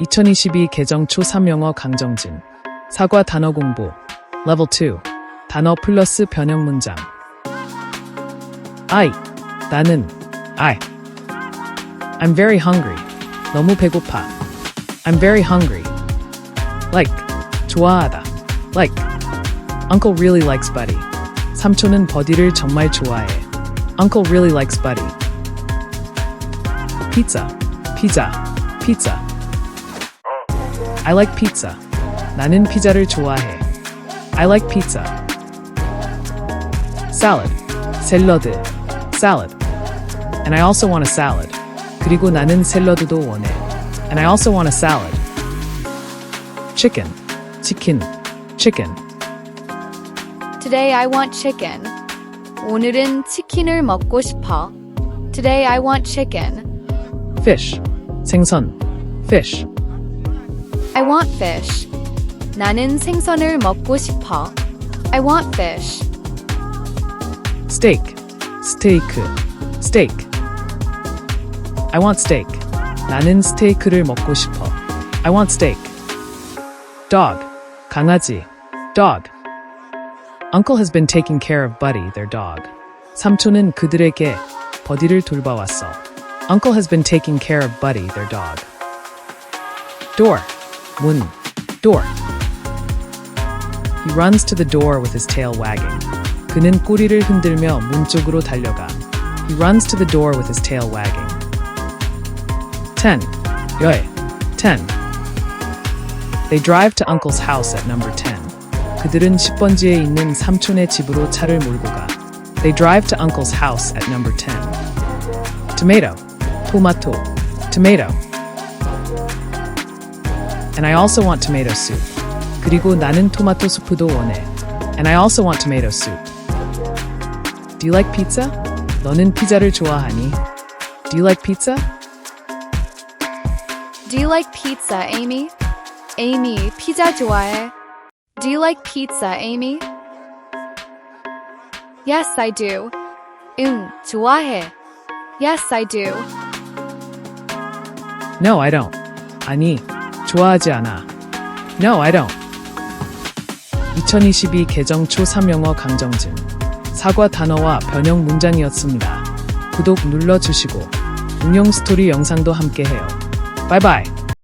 2022 개정 초 3 영어 강정진. 사과 단어 공부. Level 2. 단어 플러스 변형 문장. I. 나는. I. I'm very hungry. 너무 배고파. I'm very hungry. Like. 좋아하다. Like. Uncle really likes Buddy. 삼촌은 버디를 정말 좋아해. Uncle really likes Buddy. Pizza. 피자. Pizza. I like pizza. 나는 피자를 좋아해. I like pizza. Salad. 샐러드. Salad. And I also want a salad. 그리고 나는 샐러드도 원해. And I also want a salad. Chicken. 치킨. Chicken. Today I want chicken. 오늘은 치킨을 먹고 싶어. Today I want chicken. Fish. 생선. Fish. I want fish. 나는 생선을 먹고 싶어. I want fish. Steak. 스테이크. Steak. I want steak. 나는 스테이크를 먹고 싶어. I want steak. Dog. 강아지. Dog. Uncle has been taking care of Buddy, their dog. 삼촌은 그들에게 버디를 돌봐왔어. Uncle has been taking care of Buddy, their dog. Door. 문. Door. He runs to the door with his tail wagging. 그는 꼬리를 흔들며 문 쪽으로 달려가. He runs to the door with his tail wagging. 10. 열. 10. They drive to uncle's house at number 10. 그들은 10번지에 있는 삼촌의 집으로 차를 몰고 가. They drive to uncle's house at number 10. Tomato. 토마토. Tomato. And I also want tomato soup. 그리고 나는 토마토 수프도 원해. And I also want tomato soup. Do you like pizza? 너는 피자를 좋아하니? Do you like pizza? Do you like pizza, Amy? Amy, 피자 좋아해. Do you like pizza, Amy? Yes, I do. 응, 좋아해. Yes, I do. No, I don't. 아니, 좋아하지 않아. No, I don't. 2022 개정 초 3 영어 강정진. 사과 단어와 변형 문장이었습니다. 구독 눌러주시고 응용 스토리 영상도 함께 해요. 바이바이.